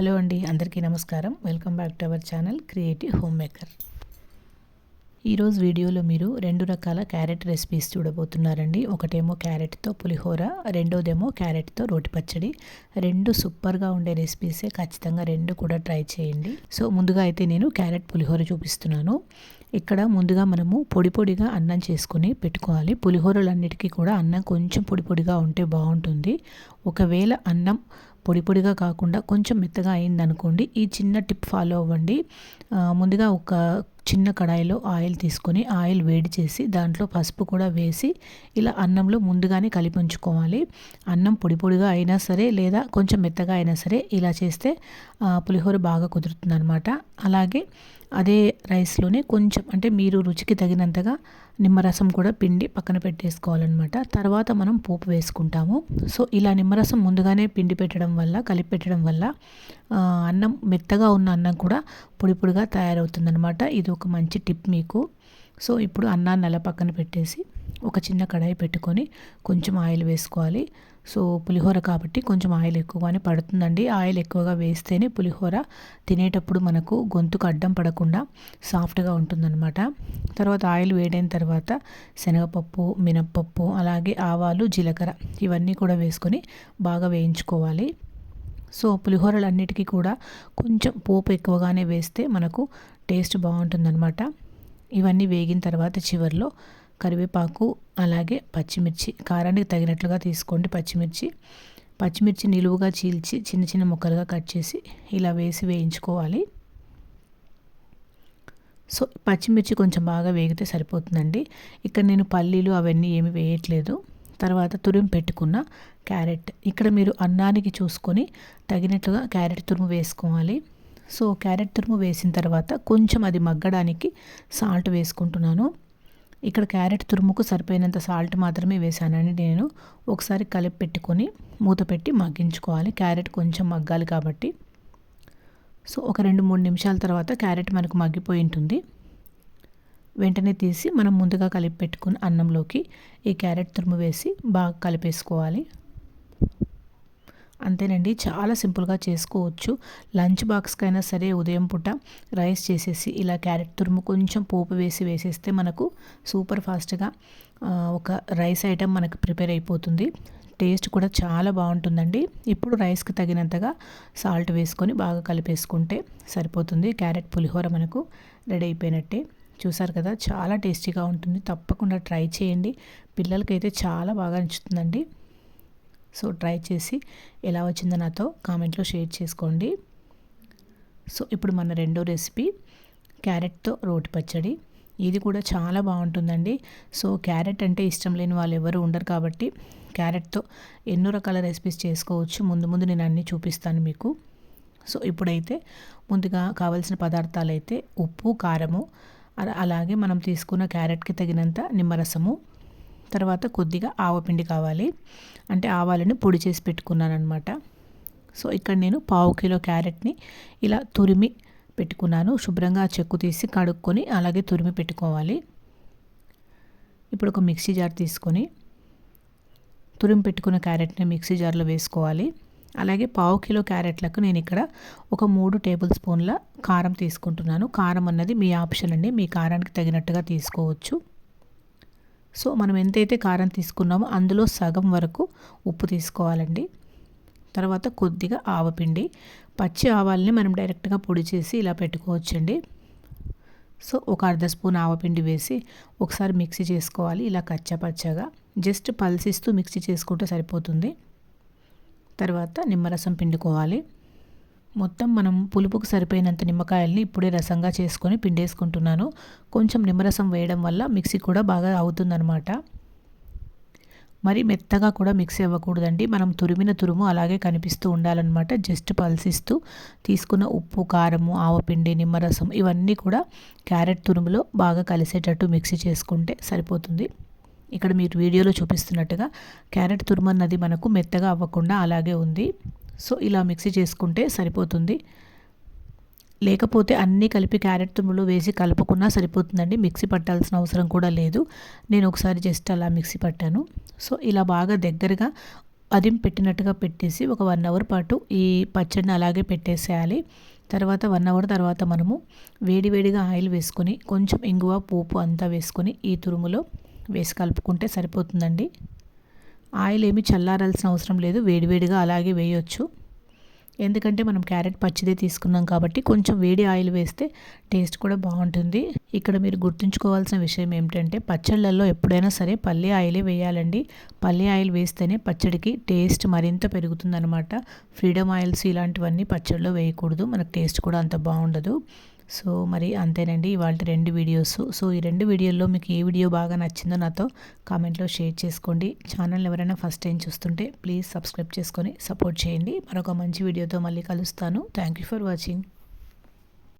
Hello అండి అందరికీ నమస్కారం. Welcome back to our channel creative home maker. ఈరోజు వీడియోలో మీరు రెండు రకాల క్యారెట్ రెసిపీస్ చూడబోతున్నారండి. ఒకటేమో క్యారెట్తో పులిహోర రెండోదేమో క్యారెట్తో రోటి పచ్చడి. రెండు సూపర్గా ఉండే రెసిపీసే ఖచ్చితంగా రెండు కూడా ట్రై చేయండి. సో ముందుగా అయితే నేను క్యారెట్ పులిహోర చూపిస్తున్నాను. ఇక్కడ ముందుగా మనము పొడి పొడిగా అన్నం చేసుకుని పెట్టుకోవాలి. పులిహోరలన్నిటికీ కూడా అన్నం కొంచెం పొడి పొడిగా ఉంటే బాగుంటుంది. ఒకవేళ అన్నం పొడి పొడిగా కాకుండా కొంచెం మెత్తగా అయిందనుకోండి ఈ చిన్న టిప్ ఫాలో అవ్వండి. ముందుగా ఒక చిన్న కడాయిలో ఆయిల్ తీసుకొని ఆయిల్ వేడి చేసి దాంట్లో పసుపు కూడా వేసి ఇలా అన్నంలో ముందుగానే కలిపి ఉంచుకోవాలి. అన్నం పొడి పొడిగా అయినా సరే లేదా కొంచెం మెత్తగా అయినా సరే ఇలా చేస్తే పులిహోర బాగా కుదురుతుంది అనమాట అలాగే అదే రైస్లోనే కొంచెం అంటే మీరు రుచికి తగినంతగా నిమ్మరసం కూడా పిండి పక్కన పెట్టేసుకోవాలన్నమాట. తర్వాత మనం పోపు వేసుకుంటాము. సో ఇలా నిమ్మరసం ముందుగానే పిండి పెట్టడం వల్ల కలిపి పెట్టడం వల్ల అన్నం మెత్తగా ఉన్న అన్నం కూడా పొడి పొడిగా తయారవుతుందనమాట ఇది ఒక మంచి టిప్ మీకు. సో ఇప్పుడు అన్నాన్ని అలా పక్కన పెట్టేసి ఒక చిన్న కడాయి పెట్టుకొని కొంచెం ఆయిల్ వేసుకోవాలి. సో పులిహోర కాబట్టి కొంచెం ఆయిల్ ఎక్కువగానే పడుతుందండి. ఆయిల్ ఎక్కువగా వేస్తేనే పులిహోర తినేటప్పుడు మనకు గొంతుకు అడ్డం పడకుండా సాఫ్ట్గా ఉంటుందన్నమాట. తర్వాత ఆయిల్ వేడైన తర్వాత శనగపప్పు మినప్పప్పు అలాగే ఆవాలు జీలకర్ర ఇవన్నీ కూడా వేసుకొని బాగా వేయించుకోవాలి. సో పులిహోరలన్నిటికీ కూడా కొంచెం పోపు ఎక్కువగానే వేస్తే మనకు టేస్ట్ బాగుంటుందన్నమాట. ఇవన్నీ వేగిన తర్వాత చివరిలో కరివేపాకు అలాగే పచ్చిమిర్చి కారానికి తగినట్లుగా తీసుకోండి పచ్చిమిర్చి. పచ్చిమిర్చి నిలువుగా చీల్చి చిన్న చిన్న ముక్కలుగా కట్ చేసి ఇలా వేసి వేయించుకోవాలి. సో పచ్చిమిర్చి కొంచెం బాగా వేగితే సరిపోతుందండి. ఇక్కడ నేను పల్లీలు అవన్నీ ఏమి వేయట్లేదు. తర్వాత తురిమి పెట్టుకున్న క్యారెట్. ఇక్కడ మీరు అన్నానికి చూసుకొని తగినట్లుగా క్యారెట్ తురుము వేసుకోవాలి. సో క్యారెట్ తురుము వేసిన తర్వాత కొంచెం అది మగ్గడానికి సాల్ట్ వేసుకుంటున్నాను. ఇక్కడ క్యారెట్ తురుముకు సరిపోయినంత సాల్ట్ మాత్రమే వేసానండి నేను. ఒకసారి కలిపి పెట్టుకొని మూత పెట్టి మగ్గించుకోవాలి. క్యారెట్ కొంచెం మగ్గాలి కాబట్టి. సో ఒక రెండు మూడు నిమిషాల తర్వాత క్యారెట్ మనకు మగ్గిపోయి ఉంటుంది. వెంటనే తీసి మనం ముందుగా కలిపి పెట్టుకుని అన్నంలోకి ఈ క్యారెట్ తురుము వేసి బాగా కలిపేసుకోవాలి. అంతేనండి. చాలా సింపుల్గా చేసుకోవచ్చు. లంచ్ బాక్స్కైనా సరే ఉదయం పూట రైస్ చేసేసి ఇలా క్యారెట్ తురుము కొంచెం పోపు వేసి వేసేస్తే మనకు సూపర్ ఫాస్ట్గా ఒక రైస్ ఐటెం మనకు ప్రిపేర్ అయిపోతుంది. టేస్ట్ కూడా చాలా బాగుంటుందండి. ఇప్పుడు రైస్కి తగినంతగా సాల్ట్ వేసుకొని బాగా కలిపేసుకుంటే సరిపోతుంది. క్యారెట్ పులిహోర మనకు రెడీ అయిపోయినట్టే. చూసారు కదా చాలా టేస్టీగా ఉంటుంది. తప్పకుండా ట్రై చేయండి. పిల్లలకైతే చాలా బాగా నచ్చుతుందండి. సో ట్రై చేసి ఎలా వచ్చిందో నాతో కామెంట్లో షేర్ చేసుకోండి. సో ఇప్పుడు మన రెండో రెసిపీ క్యారెట్తో రోటి పచ్చడి. ఇది కూడా చాలా బాగుంటుందండి. సో క్యారెట్ అంటే ఇష్టం లేని వాళ్ళు ఎవరు ఉండరు కాబట్టి క్యారెట్తో ఎన్నో రకాల రెసిపీస్ చేసుకోవచ్చు. ముందు ముందు నేను అన్నీ చూపిస్తాను మీకు. సో ఇప్పుడైతే ముందుగా కావలసిన పదార్థాలు అయితే ఉప్పు కారము అలాగే మనం తీసుకున్న క్యారెట్కి తగినంత నిమ్మరసము తర్వాత కొద్దిగా ఆవపిండి కావాలి. అంటే ఆవాలని పొడి చేసి పెట్టుకున్నాను అనమాట సో ఇక్కడ నేను పావు కిలో క్యారెట్ని ఇలా తురిమి పెట్టుకున్నాను. శుభ్రంగా చెక్కు తీసి కడుక్కొని అలాగే తురిమి పెట్టుకోవాలి. ఇప్పుడు ఒక మిక్సీ జార్ తీసుకొని తురిమి పెట్టుకున్న క్యారెట్ని మిక్సీ జార్లో వేసుకోవాలి. అలాగే పావు కిలో క్యారెట్లకు నేను ఇక్కడ ఒక మూడు టేబుల్ స్పూన్ల కారం తీసుకుంటున్నాను. కారం అన్నది మీ ఆప్షన్ అండి. మీ కారానికి తగినట్టుగా తీసుకోవచ్చు. సో మనం ఎంతైతే కారం తీసుకున్నామో అందులో సగం వరకు ఉప్పు తీసుకోవాలండి. తర్వాత కొద్దిగా ఆవపిండి పచ్చి ఆవాలని మనం డైరెక్ట్గా పొడి చేసి ఇలా పెట్టుకోవచ్చండి. సో ఒక అర్ధ స్పూన్ ఆవపిండి వేసి ఒకసారి మిక్సీ చేసుకోవాలి ఇలా కచ్చా పచ్చగా జస్ట్ పల్సిస్తూ మిక్సీ చేసుకుంటే సరిపోతుంది. తర్వాత నిమ్మరసం పిండుకోవాలి. మొత్తం మనం పులుపుకు సరిపోయినంత నిమ్మకాయల్ని ఇప్పుడే రసంగా చేసుకొని పిండేసుకుంటున్నాను. కొంచెం నిమ్మరసం వేయడం వల్ల మిక్సీ కూడా బాగా అవుతుందనమాట మరి మెత్తగా కూడా మిక్సీ అవ్వకూడదండి. మనం తురిమిన తురుము అలాగే కనిపిస్తూ ఉండాలన్నమాట. జస్ట్ పల్సిస్తూ తీసుకున్న ఉప్పు కారము ఆవపిండి నిమ్మరసం ఇవన్నీ కూడా క్యారెట్ తురుములో బాగా కలిసేటట్టు మిక్సీ చేసుకుంటే సరిపోతుంది. ఇక్కడ మీరు వీడియోలో చూపిస్తున్నట్టుగా క్యారెట్ తురుము అన్నది మనకు మెత్తగా అవ్వకుండా అలాగే ఉంది. సో ఇలా మిక్సీ చేసుకుంటే సరిపోతుంది. లేకపోతే అన్నీ కలిపి క్యారెట్ తుమ్ములు వేసి కలుపుకున్నా సరిపోతుందండి. మిక్సీ పట్టాల్సిన అవసరం కూడా లేదు. నేను ఒకసారి జస్ట్ అలా మిక్సీ పట్టాను. సో ఇలా బాగా దగ్గరగా అదిం పెట్టినట్టుగా పెట్టేసి ఒక వన్ అవర్ పాటు ఈ పచ్చడిని అలాగే పెట్టేసేయాలి. తర్వాత వన్ అవర్ తర్వాత మనము వేడివేడిగా ఆయిల్ వేసుకొని కొంచెం ఇంగువ పోపు అంతా వేసుకొని ఈ తురుములో వేసి కలుపుకుంటే సరిపోతుందండి. ఆయిల్ ఏమి చల్లారాల్సిన అవసరం లేదు. వేడివేడిగా అలాగే వేయొచ్చు. ఎందుకంటే మనం క్యారెట్ పచ్చిదే తీసుకున్నాం కాబట్టి కొంచెం వేడి ఆయిల్ వేస్తే టేస్ట్ కూడా బాగుంటుంది. ఇక్కడ మీరు గుర్తుంచుకోవాల్సిన విషయం ఏమిటంటే పచ్చళ్ళల్లో ఎప్పుడైనా సరే పల్లి ఆయిలే వేయాలండి. పల్లి ఆయిల్ వేస్తేనే పచ్చడికి టేస్ట్ మరింత పెరుగుతుందనమాట ఫ్రీడమ్ ఆయిల్స్ ఇలాంటివన్నీ పచ్చడిలో వేయకూడదు. మనకు టేస్ట్ కూడా అంత బాగుండదు. సో మరి అంతేనండి ఇవాళ రెండు వీడియోస్ సో ఈ రెండు వీడియోల్లో మీకు ఏ వీడియో బాగా నచ్చిందో నాతో కామెంట్లో షేర్ చేసుకోండి. ఛానల్ ఎవరైనా ఫస్ట్ టైం చూస్తుంటే ప్లీజ్ సబ్స్క్రైబ్ చేసుకొని సపోర్ట్ చేయండి. మరొక మంచి వీడియోతో మళ్ళీ కలుస్తాను. Thank you for watching